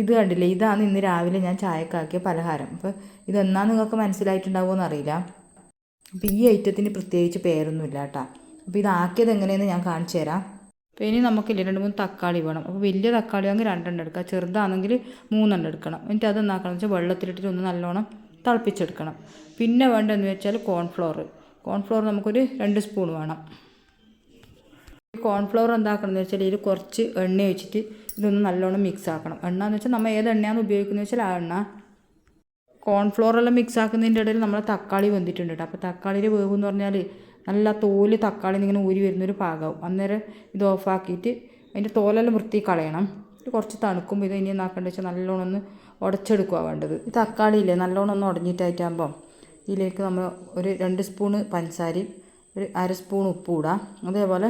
ഇത് കണ്ടില്ലേ? ഇതാണ് ഇന്ന് രാവിലെ ഞാൻ ചായക്കാക്കിയ പലഹാരം. അപ്പോൾ ഇതെന്നാ നിങ്ങൾക്ക് മനസ്സിലായിട്ടുണ്ടാവുമോ അറിയില്ല. അപ്പോൾ ഈ ഐറ്റത്തിന് പ്രത്യേകിച്ച് പേരൊന്നുമില്ല കേട്ടോ. അപ്പോൾ ഇതാക്കിയത് എങ്ങനെയെന്ന് ഞാൻ കാണിച്ചു തരാം. അപ്പോൾ ഇനി നമുക്കില്ലേ രണ്ട് മൂന്ന് തക്കാളി വേണം. അപ്പോൾ വലിയ തക്കാളി ആണെങ്കിൽ രണ്ടെണ്ണം എടുക്കുക ചെറുതാണെങ്കിൽ മൂന്നെണ്ണം എടുക്കണം. എന്നിട്ട് അത് എന്നാക്കണം വെച്ചാൽ വെള്ളത്തിലിട്ടിട്ട് ഒന്ന് നല്ലോണം തിളപ്പിച്ചെടുക്കണം. പിന്നെ വേണ്ടതെന്ന് വെച്ചാൽ കോൺഫ്ലോർ കോൺഫ്ലോർ നമുക്കൊരു രണ്ട് സ്പൂൺ വേണം. കോൺഫ്ലോർ എന്താക്കണം എന്ന് വെച്ചാൽ ഇതിൽ കുറച്ച് എണ്ണ ഒഴിച്ചിട്ട് ഇതൊന്ന് നല്ലോണം മിക്സ് ആക്കണം. എണ്ണ എന്ന് വെച്ചാൽ നമ്മൾ ഏത് എണ്ണയാണ് ഉപയോഗിക്കുന്നത് വെച്ചാൽ ആ എണ്ണ. കോൺഫ്ലോർ എല്ലാം മിക്സ് ആക്കുന്നതിന്റെ ഇടയിൽ നമ്മൾ തക്കാളി വെന്തിട്ടുണ്ട് കേട്ടോ അപ്പോൾ തക്കാളിയുടെ വേവ് എന്ന് പറഞ്ഞാൽ നല്ല തോൽ തക്കാളി ഇങ്ങനെ ഊരി വരുന്നൊരു പാകമാവും അന്നേരം ഇത് ഓഫാക്കിയിട്ട് അതിന്റെ തോലെല്ലാം വൃത്തി കളയണം. കുറച്ച് തണുക്കുമ്പോൾ ഇത് ഇനി എന്നാക്കേണ്ടത് വെച്ചാൽ നല്ലോണം ഒന്ന് ഉടച്ചെടുക്കുക വേണ്ടത്. ഈ തക്കാളി ഇല്ലേ നല്ലോണം ഒന്ന് ഉടഞ്ഞിട്ടായിട്ടാകുമ്പോൾ ഇതിലേക്ക് നമ്മൾ ഒരു രണ്ട് സ്പൂണ് പഞ്ചസാരയും ഒരു അര സ്പൂൺ ഉപ്പും ഇടാം. അതേപോലെ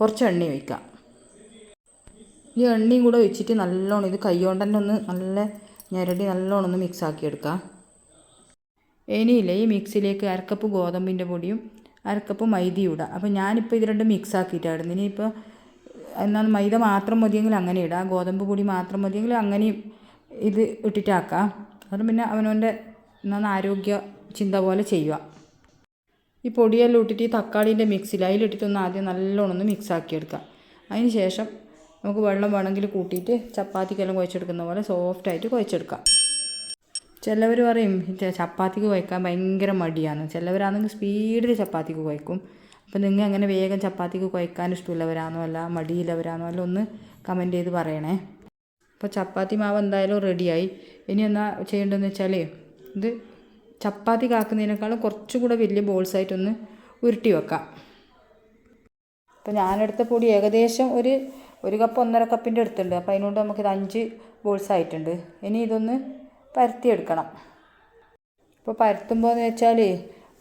കുറച്ച് എണ്ണ ഒഴിക്കാം. ഈ എണ്ണയും കൂടെ ഒഴിച്ചിട്ട് നല്ലോണം ഇത് കൈകൊണ്ട് തന്നെ ഒന്ന് നല്ല ഞെരടി നല്ലോണം ഒന്ന് മിക്സ് ആക്കി എടുക്കാം. ഇനിയില്ലേ ഈ മിക്സിലേക്ക് അരക്കപ്പ് ഗോതമ്പിന്റെ പൊടിയും അരക്കപ്പ് മൈദയും ഇടാം. അപ്പോൾ ഞാനിപ്പോൾ ഇത് രണ്ടും മിക്സ് ആക്കിയിട്ടായിരുന്നു. ഇനിയിപ്പോൾ എന്നാൽ മൈദ മാത്രം മതിയെങ്കിൽ അങ്ങനെ ഇടാം. ഗോതമ്പ് പൊടി മാത്രം മതിയെങ്കിൽ അങ്ങനെയും ഇത് ഇട്ടിട്ടാക്കാം. അതുകൊണ്ട് പിന്നെ അവനവന്റെ എന്നാൽ ആരോഗ്യ ചിന്ത പോലെ ചെയ്യുക. ഈ പൊടിയെല്ലാം ഇട്ടിട്ട് ഈ തക്കാളീന്റെ മിക്സിൽ അതിലിട്ടിട്ടൊന്ന് ആദ്യം നല്ലോണം ഒന്ന് മിക്സ് ആക്കിയെടുക്കാം അതിന് ശേഷം നമുക്ക് വെള്ളം വേണമെങ്കിൽ കൂട്ടിയിട്ട് ചപ്പാത്തിക്കെല്ലാം കുഴച്ചെടുക്കുന്ന പോലെ സോഫ്റ്റായിട്ട് കുഴച്ചെടുക്കാം. ചിലവർ പറയും ചപ്പാത്തിക്ക് കുഴക്കാൻ ഭയങ്കര മടിയാണ്. ചിലവരാണെങ്കിൽ സ്പീഡിൽ ചപ്പാത്തിക്ക് കുഴക്കും. അപ്പോൾ നിങ്ങൾ അങ്ങനെ വേഗം ചപ്പാത്തിക്ക് കുഴക്കാൻ ഇഷ്ടമുള്ളവരാണോ അല്ല മടിയില്ലവരാണോ അല്ല ഒന്ന് കമന്റ് ചെയ്ത് പറയണേ. അപ്പോൾ ചപ്പാത്തി മാവ് എന്തായാലും റെഡിയായി ഇനി എന്നാ ചെയ്യേണ്ടതെന്ന് വെച്ചാൽ ഇത് ചപ്പാത്തി കാക്കുന്നതിനേക്കാളും കുറച്ചുകൂടെ വലിയ ബോൾസായിട്ടൊന്ന് ഉരുട്ടി വെക്കാം. അപ്പോൾ ഞാനെടുത്ത പൊടി ഏകദേശം ഒരു ഒരു കപ്പ് ഒന്നര കപ്പിന്റെ അടുത്തുണ്ട്. അപ്പോൾ അതിനോട് നമുക്കിത് അഞ്ച് ബോൾസ് ആയിട്ടുണ്ട്. ഇനി ഇതൊന്ന് പരത്തിയെടുക്കണം. ഇപ്പോൾ പരത്തുമ്പോൾ എന്ന് വെച്ചാൽ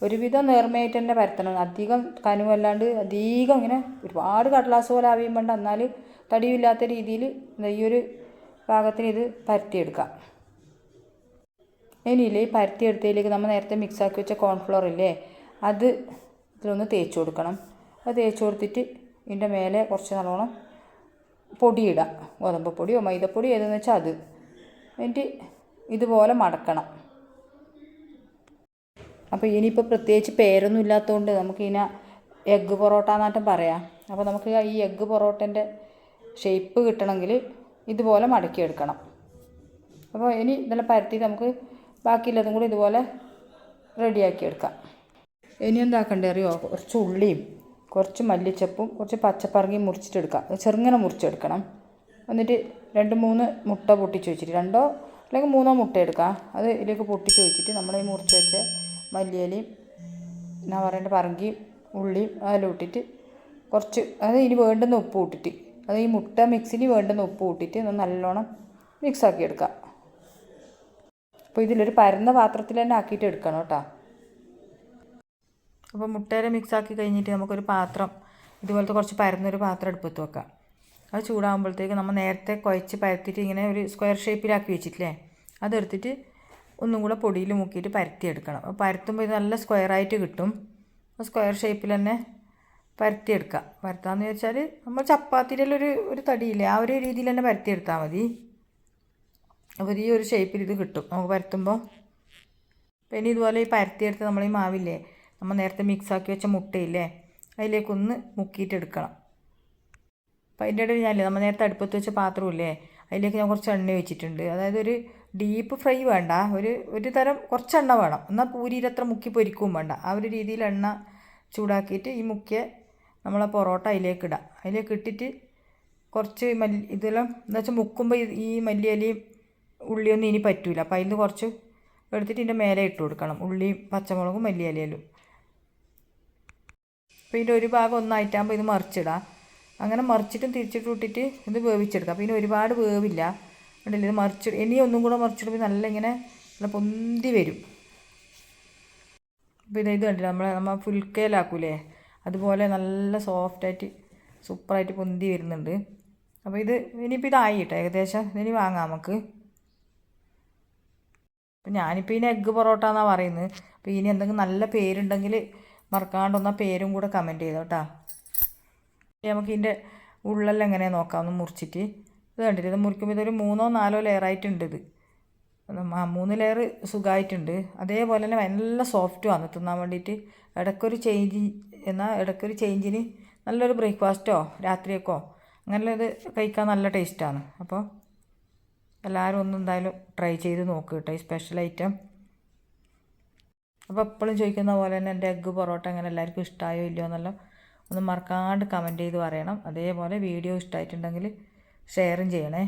ഒരുവിധം നേർമയായിട്ട് തന്നെ പരത്തണം. അധികം കനുവല്ലാണ്ട് അധികം ഇങ്ങനെ ഒരുപാട് കടലാസ് പോലെ ആവിയും വേണ്ട എന്നാൽ തടിയില്ലാത്ത രീതിയിൽ ഈ ഒരു പാകത്തിന് ഇത് പരത്തിയെടുക്കാം. ഇനിയില്ലേ ഈ പരത്തിയെടുത്തതിലേക്ക് നമ്മൾ നേരത്തെ മിക്സാക്കി വെച്ച കോൺഫ്ലോർ ഇല്ലേ അത് ഇതിലൊന്ന് തേച്ച് കൊടുക്കണം. അത് തേച്ച് കൊടുത്തിട്ട് ഇതിന്റെ മേലെ കുറച്ച് നല്ലോണം പൊടിയിടാം. ഗോതമ്പ് പൊടിയോ മൈദപ്പൊടിയോ ഏതെന്ന് വെച്ചാൽ അത്. എന്നിട്ട് ഇതുപോലെ മടക്കണം. അപ്പോൾ ഇനിയിപ്പോൾ പ്രത്യേകിച്ച് പേരൊന്നും ഇല്ലാത്തതുകൊണ്ട് നമുക്ക് ഇതിനെ എഗ്ഗ് പൊറോട്ട എന്നാട്ടും പറയാം. അപ്പോൾ നമുക്ക് ഈ എഗ്ഗ് പൊറോട്ടന്റെ ഷേപ്പ് കിട്ടണമെങ്കിൽ ഇതുപോലെ മടക്കിയെടുക്കണം. അപ്പോൾ ഇനി ഇതെല്ലാം പരത്തി നമുക്ക് ബാക്കിയുള്ളതും കൂടി ഇതുപോലെ റെഡിയാക്കി എടുക്കാം ഇനി എന്താക്കണ്ടേ അറിയോ? കുറച്ച് ഉള്ളിയും കുറച്ച് മല്ലിച്ചപ്പും കുറച്ച് പച്ചപ്പറങ്ങിയും മുറിച്ചിട്ടെടുക്കാം. ചെറുങ്ങനെ മുറിച്ചെടുക്കണം. എന്നിട്ട് രണ്ട് മൂന്ന് മുട്ട പൊട്ടിച്ച് വെച്ചിട്ട് രണ്ടോ അല്ലെങ്കിൽ മൂന്നോ മുട്ട എടുക്കാം. അത് ഇതിലേക്ക് പൊട്ടിച്ച് വെച്ചിട്ട് നമ്മൾ ഈ മുറിച്ച് വെച്ച മല്ലിയിലയും എന്നാ പറയേണ്ട പറങ്കിയും ഉള്ളിയും അതെല്ലാം ഇട്ടിട്ട് കുറച്ച് അത് ഇനി വേണ്ടുന്ന ഉപ്പ് ഇട്ടിട്ട് അത് ഈ മുട്ട മിക്സിന് വേണ്ടുന്ന ഉപ്പ് ഇട്ടിട്ട് ഒന്ന് നല്ലോണം മിക്സാക്കി എടുക്കാം. അപ്പോൾ ഇതിലൊരു പരന്ന പാത്രത്തിൽ തന്നെ ആക്കിയിട്ട് എടുക്കണം കേട്ടോ. അപ്പോൾ മുട്ടേരെ മിക്സ് ആക്കി കഴിഞ്ഞിട്ട് നമുക്കൊരു പാത്രം ഇതുപോലത്തെ കുറച്ച് പരന്നൊരു പാത്രം എടുപ്പത്ത് വെക്കാം. അത് ചൂടാകുമ്പോഴത്തേക്ക് നമ്മൾ നേരത്തെ കുഴച്ച് പരത്തിയിട്ട് ഇങ്ങനെ ഒരു സ്ക്വയർ ഷേപ്പിലാക്കി വെച്ചിട്ടില്ലേ? അതെടുത്തിട്ട് ഒന്നും കൂടെ പൊടിയിൽ മുക്കിയിട്ട് പരത്തിയെടുക്കണം. അപ്പോൾ പരത്തുമ്പോൾ ഇത് നല്ല സ്ക്വയറായിട്ട് കിട്ടും. അപ്പോൾ സ്ക്വയർ ഷേപ്പിൽ തന്നെ പരത്തിയെടുക്കുക പരത്താന്ന് വെച്ചാൽ നമ്മൾ ചപ്പാത്തിയുടെ ഒരു ഒരു തടിയില്ലേ ആ ഒരു രീതിയിൽ തന്നെ പരത്തിയെടുത്താൽ മതി. അപ്പോൾ ഈ ഒരു ഷേപ്പിൽ ഇത് കിട്ടും. നമുക്ക് പരത്തുമ്പോൾ. പിന്നെ ഇതുപോലെ ഈ പരത്തിയെടുത്ത് നമ്മൾ ഈ മാവില്ലേ നമ്മൾ നേരത്തെ മിക്സാക്കി വെച്ച മുട്ടയില്ലേ? അതിലേക്കൊന്ന് മുക്കിയിട്ടെടുക്കണം അപ്പോൾ അതിന്റെ ഇടയിൽ ഞാനില്ലേ നമ്മൾ നേരത്തെ അടുപ്പത്ത് വെച്ച പാത്രമില്ലേ അതിലേക്ക് ഞാൻ കുറച്ച് എണ്ണ വെച്ചിട്ടുണ്ട് അതായത് ഒരു ഡീപ്പ് ഫ്രൈ വേണ്ട ഒരു ഒരു തരം കുറച്ച് എണ്ണ വേണം. എന്നാൽ പൂരിയിൽ അത്ര മുക്കി പൊരിക്കുകയും വേണ്ട. ആ ഒരു രീതിയിൽ എണ്ണ ചൂടാക്കിയിട്ട് ഈ മുക്കിയ നമ്മളെ പൊറോട്ട അതിലേക്ക് ഇടാം. അതിലേക്ക് ഇട്ടിട്ട് കുറച്ച് മല്ലി ഇതെല്ലാം എന്താ വെച്ചാൽ മുക്കുമ്പോൾ ഈ- മല്ലിയലിയും ഉള്ളിയൊന്നും ഇനി പറ്റൂല. അപ്പോൾ അതിൽ നിന്ന് കുറച്ച് എടുത്തിട്ട് ഇതിന്റെ മേലെ ഇട്ട് കൊടുക്കണം. ഉള്ളിയും പച്ചമുളകും മല്ലിയിലയിലും അപ്പോൾ ഇതിന്റെ ഒരു ഭാഗം ഒന്നായിട്ടാകുമ്പോൾ ഇത് മറിച്ചിടാം. അങ്ങനെ മറിച്ചിട്ടും തിരിച്ചിട്ടും ഇട്ടിട്ട് ഇത് വേവിച്ചെടുക്കാം. ഇതിന് ഒരുപാട് വേവില്ല. ഉണ്ടല്ലോ ഇത് മറിച്ച് ഇനി ഒന്നും കൂടെ മറിച്ചിടുമ്പോൾ നല്ല ഇങ്ങനെ നല്ല പൊന്തി വരും. അപ്പോൾ ഇത് കണ്ടില്ല? നമ്മൾ നമ്മൾ ഫുൽക്കയിലാക്കൂലേ അതുപോലെ നല്ല സോഫ്റ്റായിട്ട് സൂപ്പറായിട്ട് പൊന്തി വരുന്നുണ്ട്. അപ്പോൾ ഇത് ഇനിയിപ്പോൾ ഇതായി കേട്ടോ ഏകദേശം. ഇനി വാങ്ങാം നമുക്ക്. അപ്പം ഞാനിപ്പോൾ ഇതിന് എഗ്ഗ് പൊറോട്ട എന്നാണ് പറയുന്നത്. അപ്പോൾ ഇനി എന്തെങ്കിലും നല്ല പേരുണ്ടെങ്കിൽ മറക്കാണ്ടൊന്ന് പേരും കൂടെ കമന്റ് ചെയ്തോ കേട്ടോ നമുക്ക് ഇതിന്റെ ഉള്ളെല്ലാം എങ്ങനെ നോക്കാം ഒന്ന് മുറിച്ചിട്ട്. ഇത് കണ്ടിട്ട് ഇത് മുറിക്കുമ്പോൾ ഇതൊരു മൂന്നോ നാലോ ലെയറായിട്ടുണ്ട് ഇത്. മൂന്ന് ലെയർ സുഖമായിട്ടുണ്ട് അതേപോലെ തന്നെ നല്ല സോഫ്റ്റുമാണ് തിന്നാൻ വേണ്ടിയിട്ട്. ഇടയ്ക്കൊരു ചേഞ്ച് എന്നാൽ ഇടയ്ക്കൊരു ചേഞ്ചിന് നല്ലൊരു ബ്രേക്ക്ഫാസ്റ്റോ രാത്രിയൊക്കോ അങ്ങനെ ഇത് കഴിക്കാൻ നല്ല ടേസ്റ്റാണ് അപ്പോൾ എല്ലാവരും ഒന്ന് എന്തായാലും ട്രൈ ചെയ്ത് നോക്കുക കേട്ടോ ഈ സ്പെഷ്യൽ ഐറ്റം അപ്പോൾ എപ്പോഴും ചോദിക്കുന്ന പോലെ തന്നെ എന്റെ എഗ്ഗ് പൊറോട്ട അങ്ങനെ എല്ലാവർക്കും ഇഷ്ടമായോ ഇല്ലയോ എന്നെല്ലാം ഒന്ന് മറക്കാണ്ട് കമന്റ് ചെയ്ത് പറയണം. അതേപോലെ വീഡിയോ ഇഷ്ടമായിട്ടുണ്ടെങ്കിൽ ഷെയറും ചെയ്യണേ.